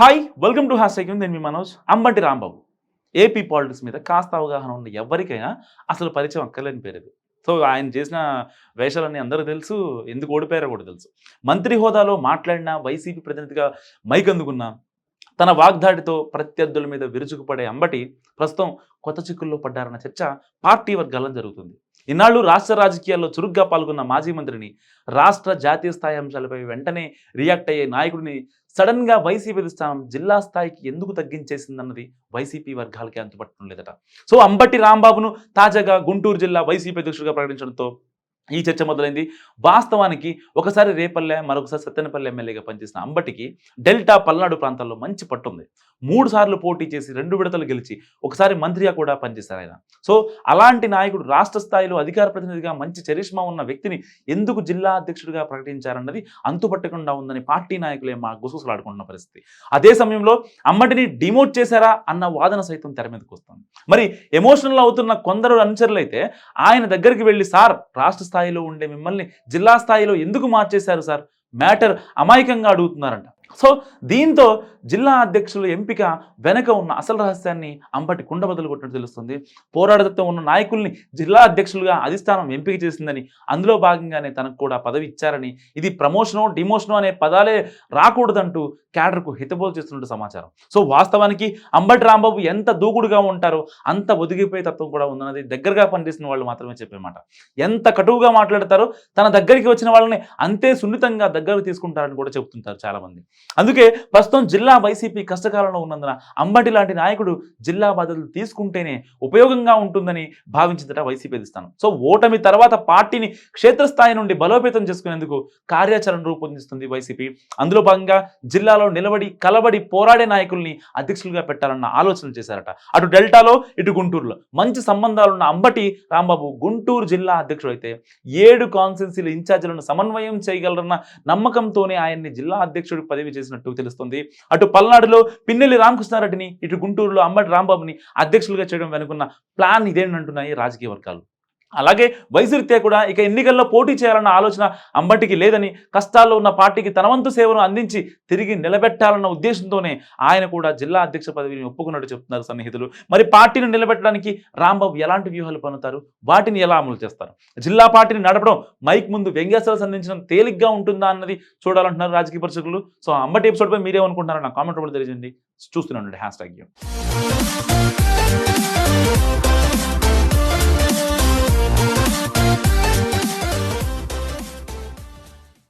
Hi welcome to hash second నేను మీ Manoj Ambati Rambabu. AP politics మీద కాస్త అవగాహన ఉన్న ఎవరికైనా అసలు పరిచయం అక్కర్లేని పేరు ఇది. సో ఆయన చేసిన వేషాలన్నీ అందరూ తెలుసు ఎందుకు ఓడిపోయారో కూడా తెలుసు. మంత్రి హోదాలో మాట్లాడిన వైసీపీ ప్రతినిధిగా మైక్ అందుకున్న తన వాగ్దాడితో ప్రత్యర్థుల మీద విరుచుకుపడే అంబటి ప్రస్తుతం కొత్త చిక్కుల్లో పడ్డారన్న చర్చ పార్టీ వర్గాల్లో జరుగుతుంది. ఇన్నాళ్ళు రాష్ట్ర రాజకీయాల్లో చురుగ్గా పాల్గొన్న మాజీ మంత్రిని రాష్ట్ర జాతీయ స్థాయి అంశాలపై వెంటనే రియాక్ట్ అయ్యే నాయకుడిని సడన్గా వైసీపీ స్థానం జిల్లా స్థాయికి ఎందుకు తగ్గించేసిందన్నది వైసీపీ వర్గాలకి అంతుపట్టడం లేదట. సో అంబటి రాంబాబును తాజాగా గుంటూరు జిల్లా వైసీపీ అధ్యక్షుడిగా ప్రకటించడంతో ఈ చర్చ మొదలైంది. వాస్తవానికి ఒకసారి రేపల్లె మరొకసారి సత్తెనపల్లి ఎమ్మెల్యేగా పనిచేసిన అంబటికి డెల్టా పల్నాడు ప్రాంతాల్లో మంచి పట్టుంది మూడు సార్లు పోటీ చేసి రెండు విడతలు గెలిచి ఒకసారి మంత్రిగా కూడా పనిచేశారు ఆయన. సో అలాంటి నాయకుడు రాష్ట్ర స్థాయిలో అధికార ప్రతినిధిగా మంచి చరిష్మా ఉన్న వ్యక్తిని ఎందుకు జిల్లా అధ్యక్షుడిగా ప్రకటించారన్నది అంతుపట్టకుండా ఉందని పార్టీ నాయకులే మా గుసగుసలాడుకుంటున్న పరిస్థితి. అదే సమయంలో అమ్మటిని డిమోట్ చేశారా అన్న వాదన సైతం తెర మీదకి వస్తుంది. మరి ఎమోషనల్ అవుతున్న కొందరు అనుచరులైతే ఆయన దగ్గరికి వెళ్ళి సార్ రాష్ట్ర స్థాయిలో ఉండే మిమ్మల్ని జిల్లా స్థాయిలో ఎందుకు మార్చేశారు సార్? మ్యాటర్ అమాయకంగా అడుగుతున్నారంట. సో దీంతో జిల్లా అధ్యక్షుల ఎంపిక వెనక ఉన్న అసలు రహస్యాన్ని అంబటి కుండ బదులు కొట్టినట్టు తెలుస్తుంది. పోరాటతో ఉన్న నాయకుల్ని జిల్లా అధ్యక్షులుగా అధిష్టానం ఎంపిక చేసిందని అందులో భాగంగానే తనకు కూడా పదవి ఇచ్చారని ఇది ప్రమోషను డిమోషను అనే పదాలే రాకూడదంటూ క్యాడర్కు హితబోధ చేస్తున్నట్టు సమాచారం. సో వాస్తవానికి అంబటి రాంబాబు ఎంత దూకుడుగా ఉంటారో అంత ఒదిగిపోయే తత్వం కూడా ఉందన్నది దగ్గరగా పనిచేసిన వాళ్ళు మాత్రమే చెప్పేమాట ఎంత కటువుగా మాట్లాడతారో తన దగ్గరికి వచ్చిన వాళ్ళని అంతే సున్నితంగా దగ్గరకు తీసుకుంటారని కూడా చెబుతుంటారు చాలామంది. అందుకే ప్రస్తుతం జిల్లా వైసీపీ కష్టకాలంలో ఉన్నందున అంబటి లాంటి నాయకుడు జిల్లా బాధ్యతలు తీసుకుంటేనే ఉపయోగంగా ఉంటుందని భావించిందట వైసీపీ అధిస్తాను సో ఓటమి తర్వాత పార్టీని క్షేత్రస్థాయి నుండి బలోపేతం చేసుకునేందుకు కార్యాచరణ రూపొందిస్తుంది వైసీపీ. అందులో భాగంగా జిల్లాలో నిలబడి కలబడి పోరాడే నాయకుల్ని అధ్యక్షులుగా పెట్టాలన్న ఆలోచన చేశారట. అటు డెల్టాలో ఇటు గుంటూరులో. మంచి సంబంధాలున్న అంబటి రాంబాబు గుంటూరు జిల్లా అధ్యక్షుడు అయితే ఏడు కాన్సెన్సీల ఇన్ఛార్జీలను సమన్వయం చేయగలరన్న నమ్మకంతోనే ఆయన్ని జిల్లా అధ్యక్షుడి పదవి చేసినట్టు తెలుస్తుంది. అటు పల్నాడులో పిన్నెల్లి రామకృష్ణారెడ్డిని ఇటు గుంటూరులో అంబటి రాంబాబుని అధ్యక్షులుగా చేయడం వెనుకున్న ప్లాన్ ఇదేనంటున్నాయి రాజకీయ వర్గాలు? అలాగే వైసిరితే కూడా ఇక ఎన్నికల్లో పోటీ చేయాలన్న ఆలోచన అంబటికి లేదని కష్టాల్లో ఉన్న పార్టీకి తనవంతు సేవను అందించి తిరిగి నిలబెట్టాలన్న ఉద్దేశంతోనే ఆయన కూడా జిల్లా అధ్యక్ష పదవిని ఒప్పుకున్నట్టు చెప్తున్నారు సన్నిహితులు. మరి పార్టీని నిలబెట్టడానికి రాంబాబు ఎలాంటి వ్యూహాలు పన్నుతారు? వాటిని ఎలా అమలు చేస్తారు? జిల్లా పార్టీని నడపడం మైక్ ముందు వ్యంగ్యాసాలు సంధించడం తేలిగ్గా ఉంటుందా అన్నది చూడాలంటున్నారు రాజకీయ పరిశకులు సో అంబటి ఎపిసోడ్పై మీరేమనుకుంటున్నారో నా కామెంట్ కూడా తెలియజేయండి. చూస్తున్నాను హ్యాష్ ట్యాగ్